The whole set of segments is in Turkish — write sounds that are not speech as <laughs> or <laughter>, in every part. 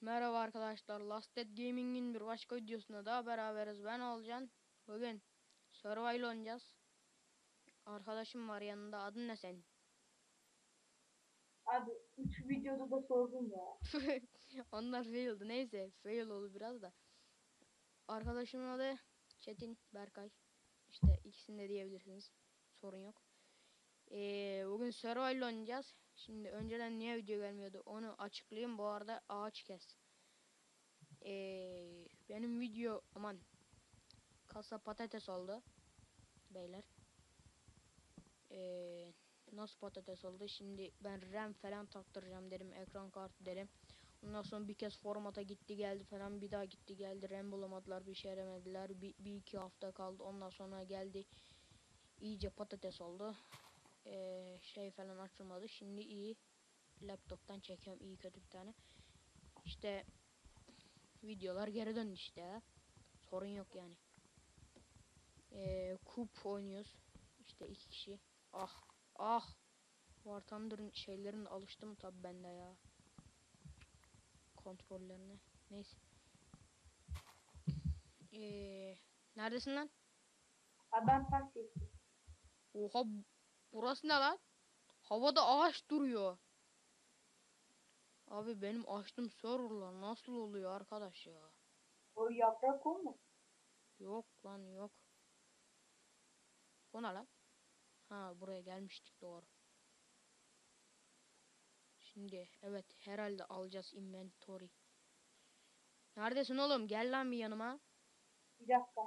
Merhaba arkadaşlar. Last Dead Gaming'in bir başka videosunda daha beraberiz. Ben Olcan. Bugün Survival oynayacağız. Arkadaşım var yanında. Adın ne senin? Abi 3 videoda da sordum ya. <laughs> Onlar fail oldu. Neyse fail oldu biraz da. Arkadaşımın adı Çetin Berkay. İşte ikisini de diyebilirsiniz. Sorun yok. Ee, bugün Survival oynayacağız. Şimdi önceden niye video gelmiyordu onu açıklayayım. Bu arada ağaç kes. Ee, benim video aman kasa patates oldu. Beyler. Ee, nasıl patates oldu? Şimdi ben RAM falan taktıracağım dedim. Ekran kartı dedim. Ondan sonra bir kez formata gitti geldi falan bir daha gitti geldi RAM bulamadılar bir şey yaramediler bir, bir iki hafta kaldı ondan sonra geldi iyice patates oldu Ee, şey falan açılmadı şimdi iyi laptoptan çekiyorum iyi kötü bir tane işte videolar geri döndü işte ya. sorun yok yani ee, kup oynuyoruz işte iki kişi ah ah War Thunder'ın şeylerin alıştım tabi bende ya kontrollerine. Neyse. Ee, neredesin lan? Taş çektim. Oha burası ne lan? Havada ağaç duruyor. Abi benim açtım serverlar nasıl oluyor arkadaş ya? O yaprak o mu? Yok lan yok. Bu ne lan? Ha buraya gelmiştik doğru. Şimdi evet herhalde alacağız inventory. Neredesin oğlum? Gel lan bir yanıma. Bir dakika.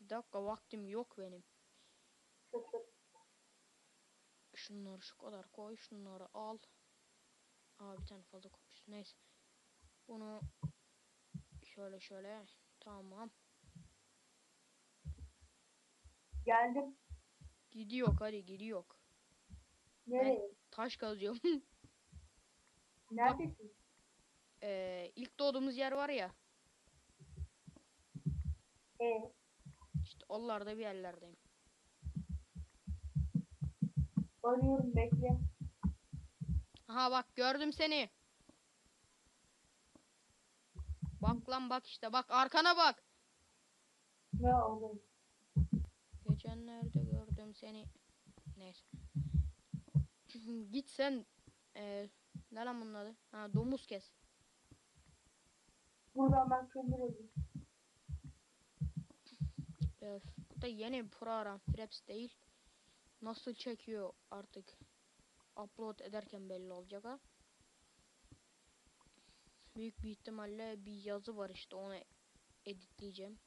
Bir dakika vaktim yok benim. Şunları şu kadar koy. Şunları al. Aa bir tane fazla koymuş. Neyse. Bunu şöyle şöyle. Tamam. Geldim. Gidiyor hadi gidiyor. Nereye? Taş kazıyorum. <laughs> Neredesin? ee, ilk doğduğumuz yer var ya. E İşte oralarda bir yerlerdeyim. Arıyorum bekle. Aha bak gördüm seni. Bak lan bak işte bak arkana bak. Ne olur? Geçenlerde gördüm seni. Neyse. <laughs> Git sen. Ee, ne lan bunun adı? Ha domuz kes. Buradan ben kömür. Öf, bu da yeni bir program. Fraps değil. Nasıl çekiyor artık. Upload ederken belli olacak ha. Büyük bir ihtimalle bir yazı var işte onu editleyeceğim.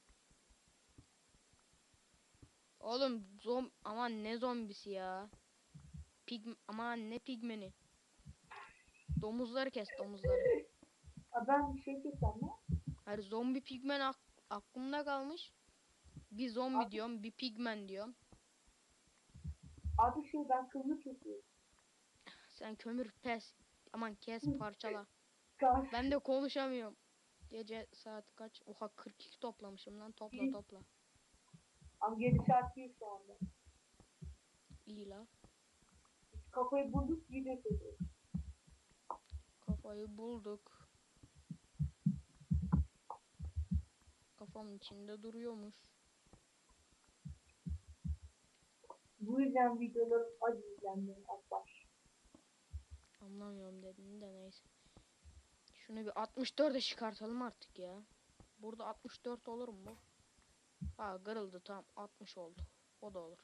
Oğlum zom aman ne zombisi ya. Pig aman ne pigmeni. Domuzları kes domuzları. Ben bir şey çekeceğim lan. Hayır zombi pigmen ak- aklımda kalmış. Bir zombi Abi- diyorum, bir pigmen diyorum. Abi şey ben kömür çekiyorum. Sen kömür pes. Aman kes parçala. Kaç. Ben de konuşamıyorum. Gece saat kaç? Oha 42 toplamışım lan. Topla İyi. topla. Abi 7 saat değil şu anda. İyi la. Kafayı bulduk video çekiyoruz. Kafayı bulduk. Kafamın içinde duruyormuş. Bu yüzden videolar az izlenmiyor arkadaşlar. Anlamıyorum dediğini de neyse. Şunu bir 64'e çıkartalım artık ya. Burada 64 olur mu? Ha kırıldı tamam 60 oldu. O da olur.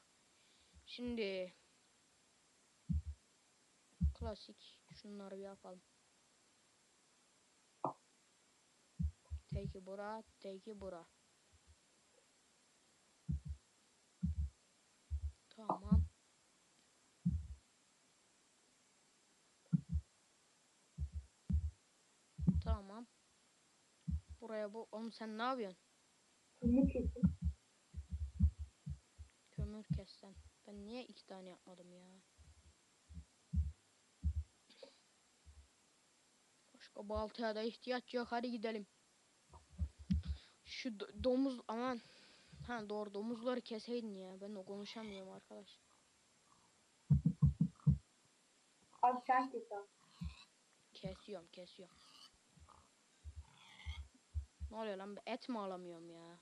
Şimdi klasik şunları bir yapalım. Teki bura, teki bura. Tamam. Tamam. Buraya bu. Oğlum sen ne yapıyorsun? Kömür çektim. Kömür kes sen. Ben niye iki tane yapmadım ya? Başka baltaya da ihtiyaç yok. Hadi gidelim. Şu do- domuz aman. Ha doğru domuzları keseydin ya. Ben de konuşamıyorum arkadaş. Abi sen kes abi. Kes. kesiyorum kesiyorum. Ne oluyor lan et mi alamıyorum ya?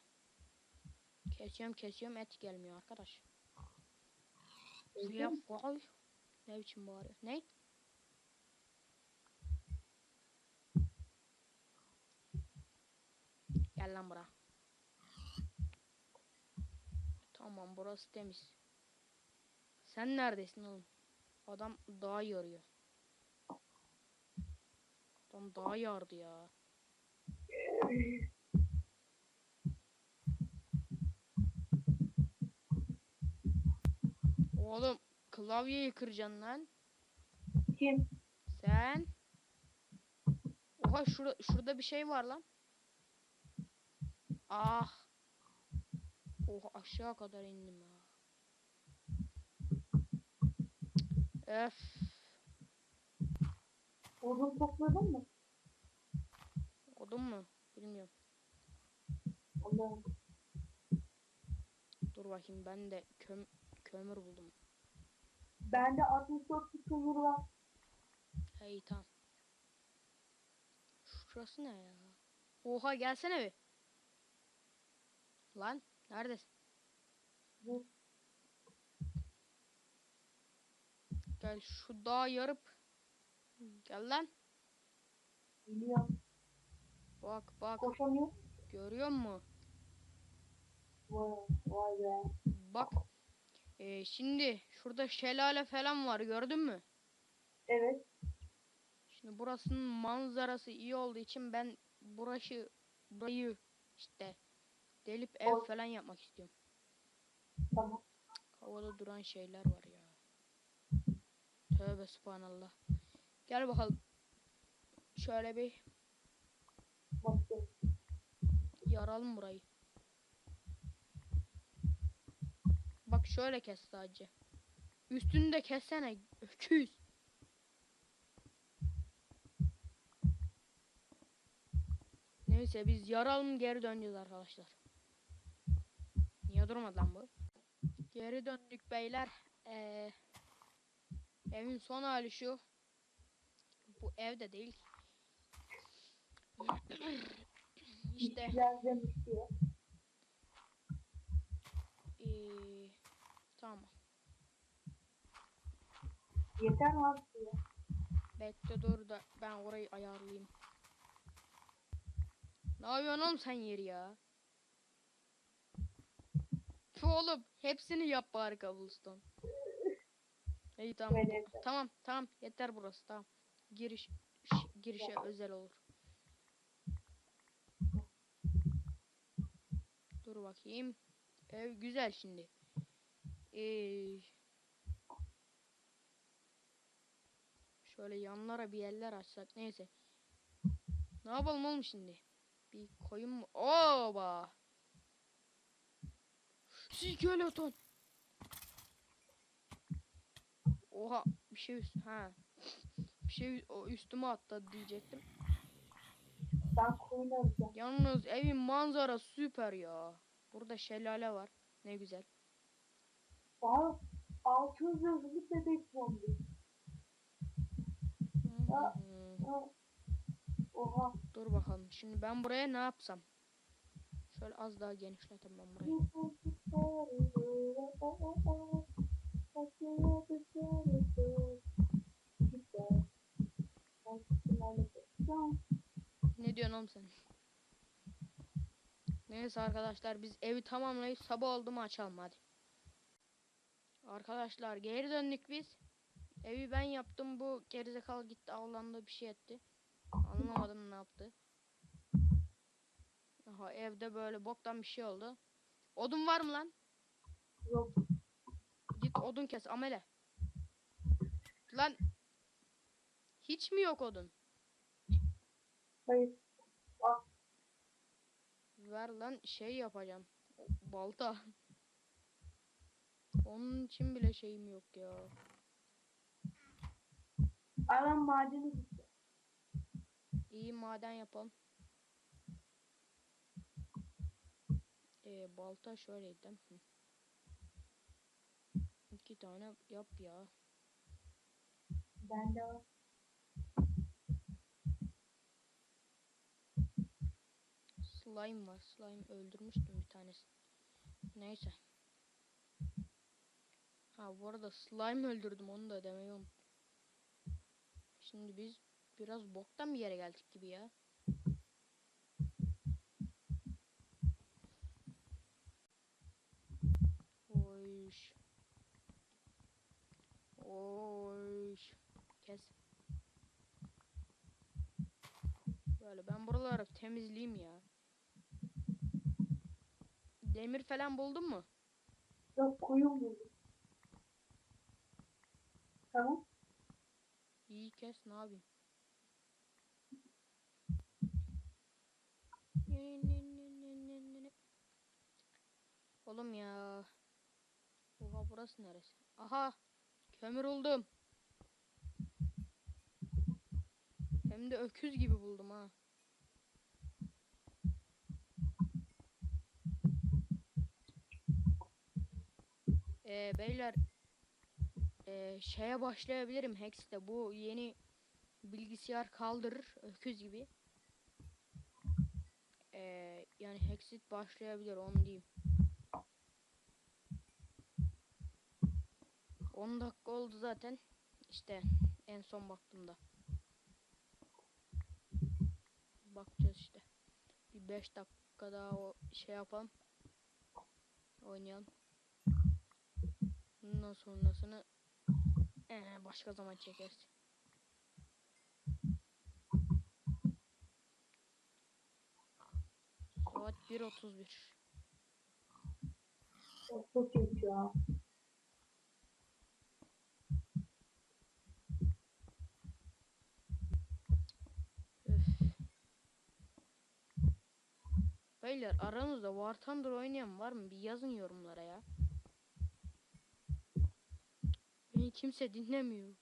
Kesiyorum kesiyorum et gelmiyor arkadaş. Ya vay. Ne biçim bağırıyor? Ne? Gel lan bura. Tamam burası temiz. Sen neredesin oğlum? Adam daha yarıyor. Adam daha yardı ya. Oğlum klavyeyi kıracaksın lan. Kim? Sen. Oha şurada, şurada bir şey var lan. Ah. Oha aşağı kadar indim ya. Öf. Odun topladın mı? Odun mu? Bilmiyorum. Allah'ım. Dur bakayım ben de köm kömür buldum. Bende 64 bir kömür var. Hey tamam. Şurası ne ya? Oha gelsene bir. Lan neredesin? Bu Gel şu dağı yarıp. Gel lan. biliyorum. Bak bak Koşamıyor. görüyor musun? Vay, vay be. Bak. Ee, şimdi şurada şelale falan var gördün mü? Evet. Şimdi burasının manzarası iyi olduğu için ben burası burayı işte delip ev Ol- falan yapmak istiyorum. Tamam. Havada duran şeyler var ya. Tövbe subhanallah. Gel bakalım. Şöyle bir yaralım burayı. Bak şöyle kes sadece. Üstünü de kessene. Öküz. Neyse biz yaralım geri döneceğiz arkadaşlar. Niye durmadı lan bu? Geri döndük beyler. Ee, evin son hali şu. Bu evde değil. İşte İşçiler demiş ee, tamam. Yeter mi abi ya? Bekle dur da ben orayı ayarlayayım. Ne yapıyorsun oğlum sen yeri ya? Tüh oğlum hepsini yap bari cobblestone. İyi tamam. Tamam tamam yeter burası tamam. Giriş girişe özel olur. Dur bakayım. Ev güzel şimdi. Ee, şöyle yanlara bir yerler açsak neyse. Ne yapalım oğlum şimdi? Bir koyun mu? Oba! Skeleton. Oha bir şey üst ha. Bir şey üstüme atladı diyecektim. Ben koyun alacağım. Yalnız evin manzara süper ya. Burada şelale var. Ne güzel. Aa, 600 yazılı bebek zombi. Aa. Aa, Oha. Dur bakalım. Şimdi ben buraya ne yapsam? Şöyle az daha genişletim ben burayı. Ne diyorsun oğlum sen? Neyse arkadaşlar biz evi tamamlayıp sabah oldu mu açalım hadi. Arkadaşlar geri döndük biz. Evi ben yaptım bu gerizekalı gitti avlandı bir şey etti. Anlamadım ne yaptı. Aha evde böyle boktan bir şey oldu. Odun var mı lan? Yok. Git odun kes amele. Lan hiç mi yok odun? Hayır. Ver lan şey yapacağım. Balta. Onun için bile şeyim yok ya. Aram madeni gitti. İyi maden yapalım. Ee, balta şöyleydi. İki tane yap ya. Bende var. Slime var. Slime öldürmüştüm bir tanesi. Neyse. Ha bu arada slime öldürdüm onu da demeyi unuttum. Şimdi biz biraz boktan bir yere geldik gibi ya. Oyş. Oyş. Kes. Böyle ben buraları temizleyeyim ya. Demir falan buldun mu? Yok kuyum buldum. Tamam. İyi kes ne yapayım? Oğlum ya. Oha burası neresi? Aha. Kömür buldum. Hem de öküz gibi buldum ha. Beyler ee, şeye başlayabilirim Hex'te. Bu yeni bilgisayar kaldırır öküz gibi. Ee, yani Hexit başlayabilir onu diyeyim. 10 dakika oldu zaten. İşte en son baktığımda. Bakacağız işte. Bir 5 dakika daha o şey yapalım. Oynayalım. Bundan sonrasını ee, başka zaman çekeriz. Saat 1.31. Çok geç ya. Beyler aranızda War Thunder oynayan var mı? Bir yazın yorumlara ya. Beni kimse dinlemiyor.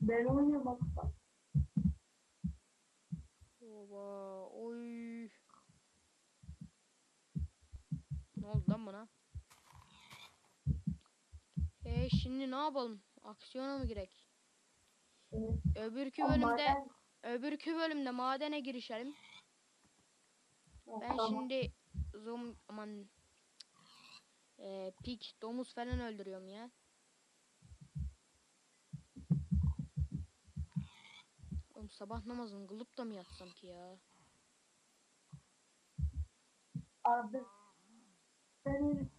Ben oynuyorum bak. Oba, oy. Ne oldu lan buna? E şimdi ne yapalım? Aksiyona mı girek? Evet. Öbürkü bölümde maden- öbürkü bölümde madene girişelim. Ben şimdi zom aman e, pik domuz falan öldürüyorum ya. Oğlum sabah namazını kılıp da mı yatsam ki ya? Abi. Ben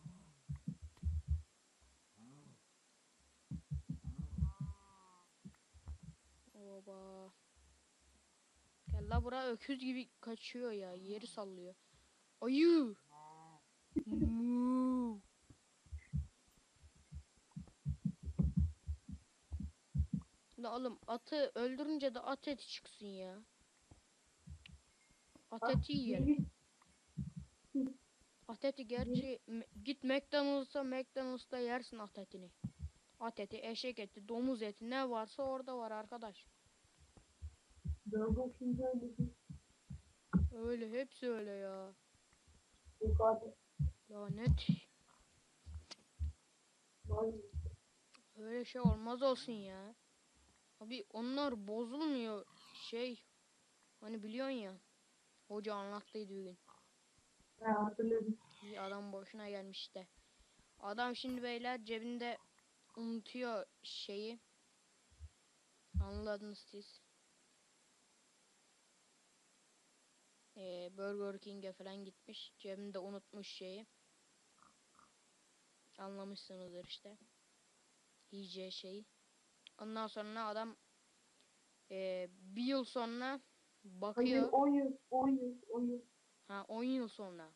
Oba. Gel la bura öküz gibi kaçıyor ya. Yeri sallıyor. Ayı. <laughs> La oğlum atı öldürünce de at eti çıksın ya. At eti yiyelim. At eti gerçi git McDonald's'a McDonald's'ta yersin at etini. At eti, eşek eti, domuz eti ne varsa orada var arkadaş. Öyle hepsi öyle ya. Lanet. Var. Öyle şey olmaz olsun ya. Abi onlar bozulmuyor şey. Hani biliyorsun ya. Hoca anlattıydı bir gün. Ha hatırladım. Bir adam boşuna gelmiş işte. Adam şimdi beyler cebinde unutuyor şeyi. Anladınız siz. Ee, Burger King'e falan gitmiş. Cebinde unutmuş şeyi. Anlamışsınızdır işte. Yiyeceği şeyi. Ondan sonra adam ee, bir yıl sonra bakıyor. 10 yıl 10 yıl 10 yıl. Ha 10 yıl sonra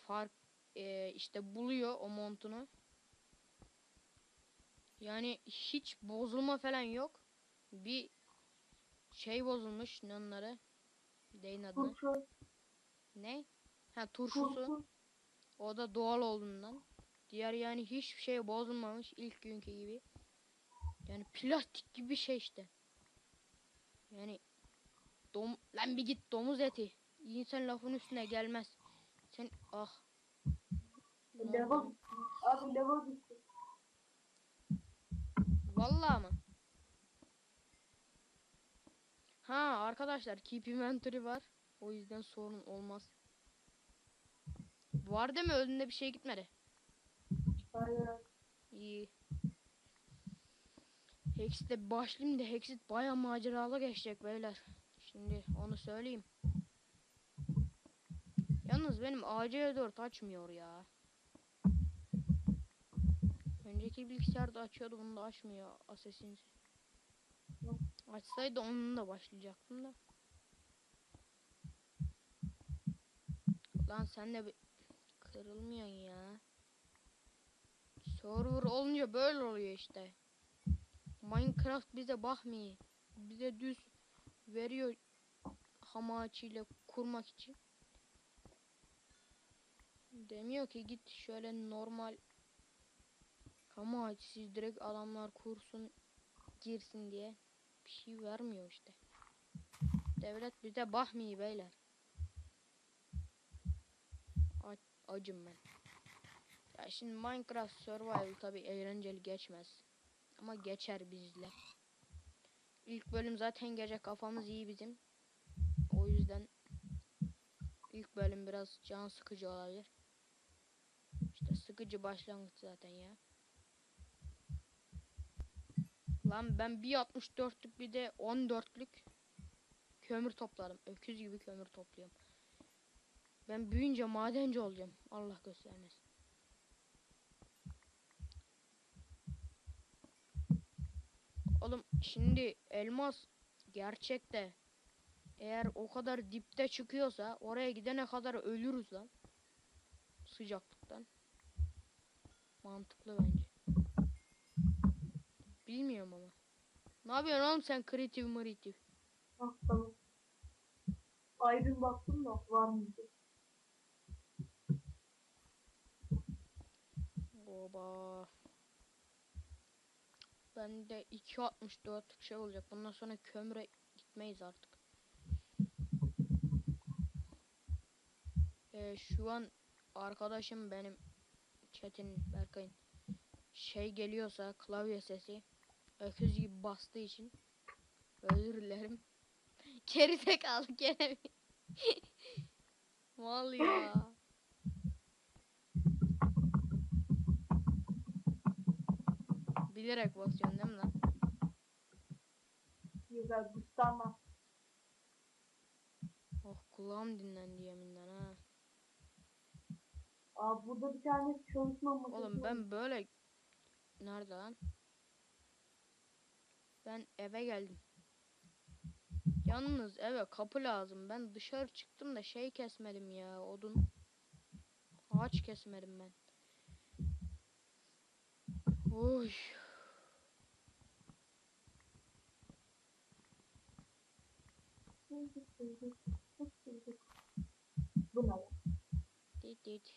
fark e, işte buluyor o montunu. Yani hiç bozulma falan yok. Bir şey bozulmuş ne onları? Deyin adını. Turşu. Ne? Ha turşusu. Turşu. O da doğal olduğundan. Diğer yani hiçbir şey bozulmamış ilk günkü gibi. Yani plastik gibi şey işte. Yani dom lan bir git domuz eti. İnsan lafın üstüne gelmez. Sen ah. Lan? Abi düştü. Vallahi mı? Ha arkadaşlar keep inventory var. O yüzden sorun olmaz. Var değil mi? Önünde bir şey gitmedi. Hayır. İyi. Hexit'e başlayayım da Hexit baya maceralı geçecek beyler. Şimdi onu söyleyeyim. Yalnız benim AC4 açmıyor ya. Önceki bilgisayarda açıyordu bunu da açmıyor Assassin's. Açsaydı onunla başlayacaktım da. Lan sen de kırılmıyorsun ya. Server olunca böyle oluyor işte. Minecraft bize bakmıyor. Bize düz veriyor hamaçıyla kurmak için. Demiyor ki git şöyle normal hamaçsız direkt adamlar kursun girsin diye bir şey vermiyor işte. Devlet bize bakmıyor beyler. Acım ben. Ya şimdi Minecraft Survival tabi eğlenceli geçmez. Ama geçer bizle. İlk bölüm zaten gece kafamız iyi bizim. O yüzden ilk bölüm biraz can sıkıcı olabilir. İşte sıkıcı başlangıç zaten ya. Lan ben bir 64'lük bir de 14'lük kömür topladım. Öküz gibi kömür topluyorum. Ben büyüyünce madenci olacağım. Allah göstermesin. Oğlum şimdi elmas gerçekte eğer o kadar dipte çıkıyorsa oraya gidene kadar ölürüz lan. Sıcaklıktan. Mantıklı bence. Bilmiyorum ama. Ne yapıyorsun oğlum sen kreatif mritif? Ah tamam. Ayrım baktım da var mı? diye. Oba. Bende 2.64 şey olacak. Bundan sonra kömüre gitmeyiz artık. Ee, şu an arkadaşım benim Çetin Berkay'ın şey geliyorsa klavye sesi öküz gibi bastığı için özür dilerim. <laughs> Geride kaldı gene? <laughs> Mal ya. Bilerek basıyorsun değil mi lan? Güzel bustana. Oh kulağım dinlendi yeminle ha. Aa burada bir tane çalışma masası Oğlum ben böyle nerede lan? Ben eve geldim. Yalnız eve kapı lazım. Ben dışarı çıktım da şey kesmedim ya odun. Ağaç kesmedim ben. Oy. Bu ne? lan? Dit dit.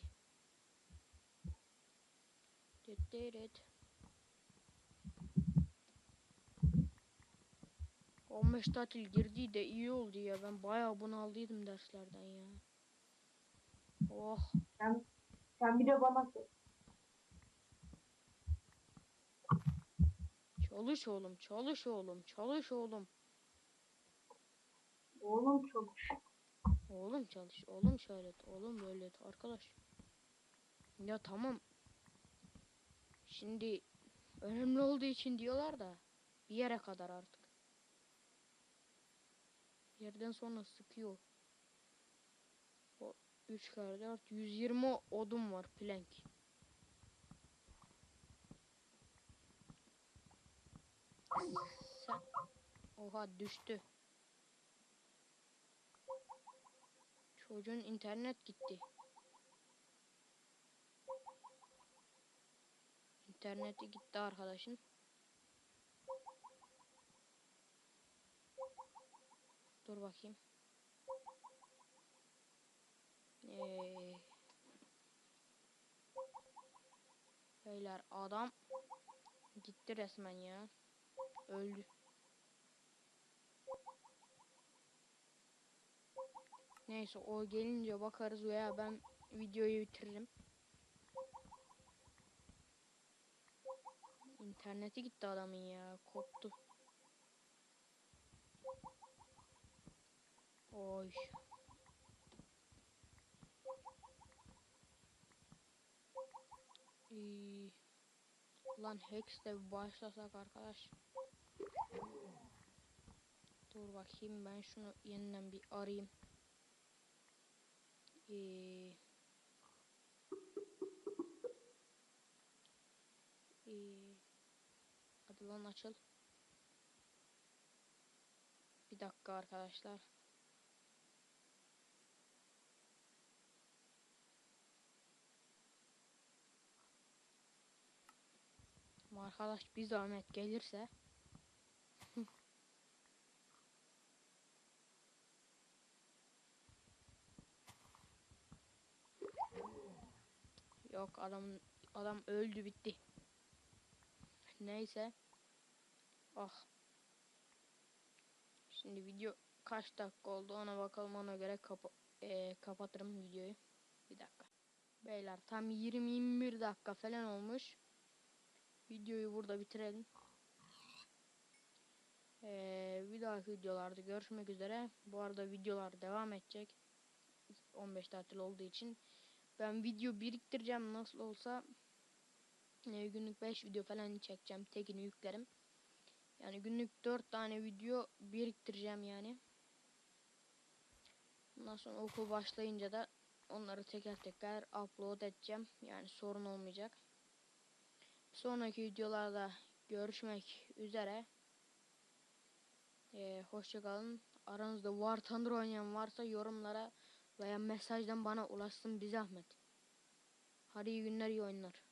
Dit dit dit. 15 tatil girdi de iyi oldu ya. Ben bayağı bunaldıydım derslerden ya. Oh. Sen, sen bir de bana sor. Çalış oğlum, çalış oğlum, çalış oğlum. Oğlum çalış. Oğlum çalış, oğlum şöyle, oğlum böyle et, arkadaş. Ya tamam. Şimdi önemli olduğu için diyorlar da bir yere kadar artık. Yerden sonra sıkıyor. O 3 kere 4 120 odun var plank. Sen Oha düştü. Çocuğun internet gitti. İnterneti gitti arkadaşın. Dur bakayım. Ee, beyler adam gitti resmen ya. Öldü. Neyse o gelince bakarız veya ben videoyu bitiririm. İnterneti gitti adamın ya. Koptu. Oy. İyi. Lan Hex de başlasak arkadaş. Dur bakayım ben şunu yeniden bir arayayım. Ee, ee, hadi lan açıl. Bir dakika arkadaşlar. Arkadaş bir zahmet gelirse Yok adam adam öldü bitti. Neyse. Ah. Şimdi video kaç dakika oldu ona bakalım ona göre kapa eee, kapatırım videoyu. Bir dakika. Beyler tam 20-21 dakika falan olmuş. Videoyu burada bitirelim. Eee bir dahaki videolarda görüşmek üzere. Bu arada videolar devam edecek. 15 tatil olduğu için. Ben video biriktireceğim nasıl olsa. e, günlük 5 video falan çekeceğim. Tekini yüklerim. Yani günlük 4 tane video biriktireceğim yani. Ondan sonra okul başlayınca da onları teker teker upload edeceğim. Yani sorun olmayacak. Sonraki videolarda görüşmek üzere. Ee, hoşçakalın. Aranızda War Thunder oynayan varsa yorumlara veya mesajdan bana ulaşsın bir zahmet. Hadi iyi günler iyi oyunlar.